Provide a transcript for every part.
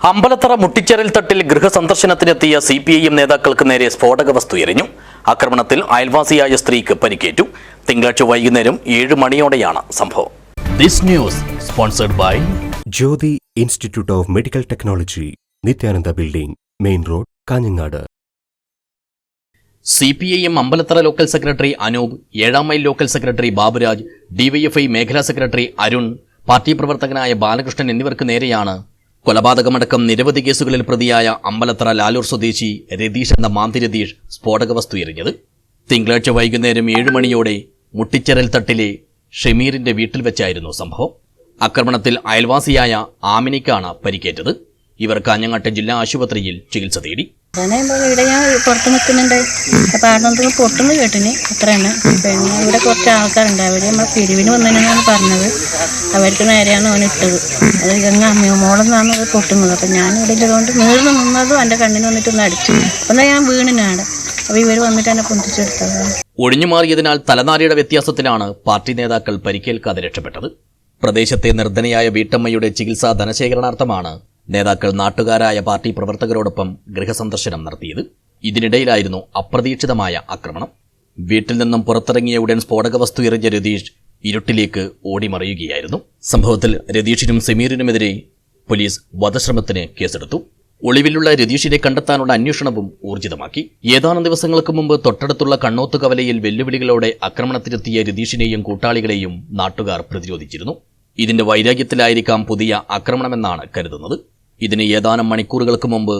അമ്പലത്തറ മുട്ടിച്ചെറിൽ തട്ടിൽ ഗൃഹസന്ദർശനത്തിനെത്തിയ സി പി ഐ എം നേതാക്കൾക്ക് നേരെ സ്ഫോടക വസ്തു എറിഞ്ഞു. ആക്രമണത്തിൽ അയൽവാസിയായ സ്ത്രീക്ക് പരിക്കേറ്റു. തിങ്കളാഴ്ച വൈകുന്നേരം ഏഴ് മണിയോടെയാണ് സംഭവം. This news sponsored by Jyothi institute of medical technology Nithyananda building main road Kanhangad. C P I M Ambalathara local secretary Anoop ഏഴാം mile local secretary Baburaj DYFI മേഖലാ സെക്രട്ടറി അരുൺ പാർട്ടി പ്രവർത്തകനായ ബാലകൃഷ്ണൻ എന്നിവർക്ക് നേരെയാണ് കൊലപാതകമടക്കം നിരവധി കേസുകളിൽ പ്രതിയായ അമ്പലത്തറ ലാലൂർ സ്വദേശി രതീഷ് എന്ന മാന്തി രതീഷ് സ്ഫോടക വസ്തു എറിഞ്ഞത്. തിങ്കളാഴ്ച വൈകുന്നേരം ഏഴ് മണിയോടെ മുട്ടിച്ചെറൽ തട്ടിലെ ഷമീറിന്റെ വീട്ടിൽ വെച്ചായിരുന്നു സംഭവം. ആക്രമണത്തിൽ അയൽവാസിയായ ആമിനിക്കാണ് പരിക്കേറ്റത്. ഇവർ കാഞ്ഞങ്ങാട്ടെ ജില്ലാ ആശുപത്രിയിൽ ചികിത്സ തേടി. പറയുമ്പോൾ ഇവിടെ ഞാൻ പുറത്ത് നിൽക്കുന്നുണ്ട്. അപ്പോൾ ആടുന്നത് പൊട്ടുന്നു കേട്ടിന്. അത്രയാണ്. പിന്നെ ഇവിടെ കുറച്ച് ആൾക്കാരുണ്ട്. അവർ നമ്മൾ പിരിവിന് വന്നതിനാണ് പറഞ്ഞത്. അവർക്ക് നേരെയാണ് അവൻ ഇട്ടത്. അത് ഇതങ്ങ് അമ്മയോ മോളെന്നാണ് അത് പൊട്ടുന്നത്. അപ്പം ഞാൻ ഇവിടെ ഇതുകൊണ്ട് നീർന്ന് നിന്നതും എന്റെ കണ്ണിന് വന്നിട്ട് ഒന്ന് അടിച്ചു. എന്നാൽ ഞാൻ വീണിനാണ് അപ്പോൾ ഇവർ വന്നിട്ട് എന്നെ പൊന്തിച്ചെടുത്തത് ഒഴിഞ്ഞു മാറിയതിനാൽ തലനാരിയുടെ വ്യത്യാസത്തിലാണ് പാർട്ടി നേതാക്കൾ പരിക്കേൽക്കാതെ രക്ഷപ്പെട്ടത്. പ്രദേശത്തെ നിർദ്ധനയായ വീട്ടമ്മയുടെ ചികിത്സാ ധനശേഖരണാർത്ഥമാണ് നേതാക്കൾ നാട്ടുകാരായ പാർട്ടി പ്രവർത്തകരോടൊപ്പം ഗൃഹസന്ദർശനം നടത്തിയത് ഇതിനിടയിലായിരുന്നു അപ്രതീക്ഷിതമായ ആക്രമണം. വീട്ടിൽ നിന്നും പുറത്തിറങ്ങിയ ഉടൻ സ്ഫോടക വസ്തു എറിഞ്ഞ രതീഷ് ഇരുട്ടിലേക്ക് ഓടിമറിയുകയായിരുന്നു. സംഭവത്തിൽ രതീഷിനും സമീറിനുമെതിരെ പോലീസ് വധശ്രമത്തിന് കേസെടുത്തു. ഒളിവിലുള്ള രതീഷിനെ കണ്ടെത്താനുള്ള അന്വേഷണവും ഊർജിതമാക്കി. ഏതാനും ദിവസങ്ങൾക്ക് മുമ്പ് തൊട്ടടുത്തുള്ള കണ്ണോത്ത് കവലയിൽ വെല്ലുവിളികളോടെ ആക്രമണത്തിനെത്തിയ രതീഷിനെയും കൂട്ടാളികളെയും നാട്ടുകാർ പ്രതിരോധിച്ചിരുന്നു. ഇതിന്റെ വൈരാഗ്യത്തിലായിരിക്കാം പുതിയ ആക്രമണമെന്നാണ് കരുതുന്നത്. ഇതിന് ഏതാനും മണിക്കൂറുകൾക്ക് മുമ്പ്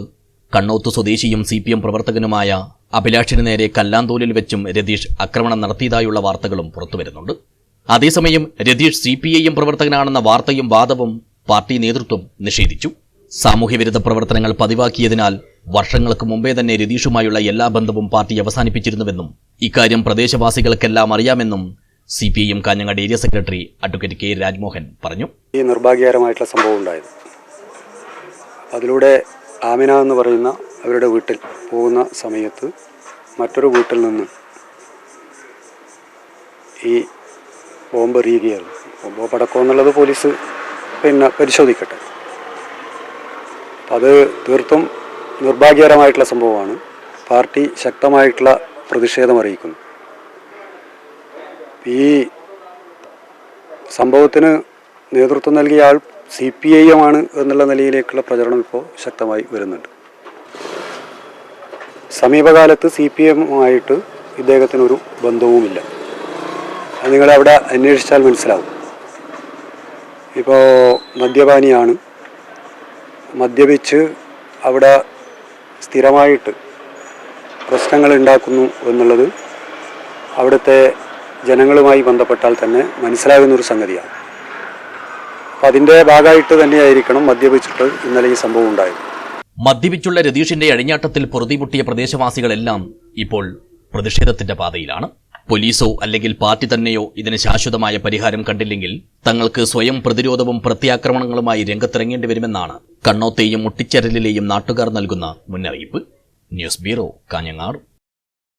കണ്ണോത്ത് സ്വദേശിയും സി പി എം പ്രവർത്തകനുമായ അഭിലാഷിന് നേരെ കല്ലാന്തോലിൽ വെച്ചും രതീഷ് ആക്രമണം നടത്തിയതായുള്ള വാർത്തകളും പുറത്തുവരുന്നുണ്ട്. അതേസമയം രതീഷ് സി പി ഐ പ്രവർത്തകനാണെന്ന വാർത്തയും വാദവും പാർട്ടി നേതൃത്വം നിഷേധിച്ചു. സാമൂഹ്യവിരുദ്ധ പ്രവർത്തനങ്ങൾ പതിവാക്കിയതിനാൽ വർഷങ്ങൾക്ക് മുമ്പേ തന്നെ രതീഷുമായുള്ള എല്ലാ ബന്ധവും പാർട്ടി അവസാനിപ്പിച്ചിരുന്നുവെന്നും ഇക്കാര്യം പ്രദേശവാസികൾക്കെല്ലാം അറിയാമെന്നും C P I M Kanhangad area secretary advocate K Rajmohan പറഞ്ഞു. ഈ നിർഭാഗ്യകരമായിട്ടുള്ള സംഭവം ഉണ്ടായത്. അതിലൂടെ ആമിന എന്ന് പറയുന്ന അവരുടെ വീട്ടിൽ പോകുന്ന സമയത്ത് മറ്റൊരു വീട്ടിൽ നിന്ന് ഈ ബോംബ് എറിയുകയായിരുന്നു. ബോംബ് പടക്കോ എന്നുള്ളത് പോലീസ് പിന്നെ പരിശോധിക്കട്ടെ. അത് തീർത്തും നിർഭാഗ്യകരമായിട്ടുള്ള സംഭവമാണ്. പാർട്ടി ശക്തമായിട്ടുള്ള പ്രതിഷേധം അറിയിക്കുന്നു. ഈ സംഭവത്തിന് നേതൃത്വം നൽകിയ ആൾ സി പി ഐ എം ആണ് എന്നുള്ള നിലയിലേക്കുള്ള പ്രചരണം ഇപ്പോൾ ശക്തമായി വരുന്നുണ്ട്. സമീപകാലത്ത് സി പി എമ്മുമായിട്ട് ഇദ്ദേഹത്തിനൊരു ബന്ധവുമില്ല. അത് നിങ്ങളവിടെ അന്വേഷിച്ചാൽ മനസ്സിലാവും. ഇപ്പോൾ മദ്യപാനിയാണ്. മദ്യപിച്ച് അവിടെ സ്ഥിരമായിട്ട് പ്രശ്നങ്ങൾ ഉണ്ടാക്കുന്നു എന്നുള്ളത് അവിടുത്തെ ജനങ്ങളുമായി ബന്ധപ്പെട്ടാൽ തന്നെ മനസ്സിലാകുന്നൊരു സംഗതിയാണ്. അപ്പം അതിന്റെ ഭാഗമായിട്ട് തന്നെയായിരിക്കണം മദ്യപിച്ചിട്ട് ഇന്നലെ ഈ സംഭവം ഉണ്ടായത്. മദ്യപിച്ചുള്ള രതീഷിന്റെ അഴിഞ്ഞാട്ടത്തിൽ പൊറുതിമുട്ടിയ പ്രദേശവാസികളെല്ലാം ഇപ്പോൾ പ്രതിഷേധത്തിന്റെ പാതയിലാണ്. പോലീസോ അല്ലെങ്കിൽ പാർട്ടി തന്നെയോ ഇതിന് ശാശ്വതമായ പരിഹാരം കണ്ടില്ലെങ്കിൽ തങ്ങൾക്ക് സ്വയം പ്രതിരോധവും പ്രത്യാക്രമണങ്ങളുമായി രംഗത്തിറങ്ങേണ്ടി വരുമെന്നാണ് കണ്ണോത്തെയും മുട്ടിച്ചരലിലെയും നാട്ടുകാർ നൽകുന്ന മുന്നറിയിപ്പ്. News bureau Kanhangad.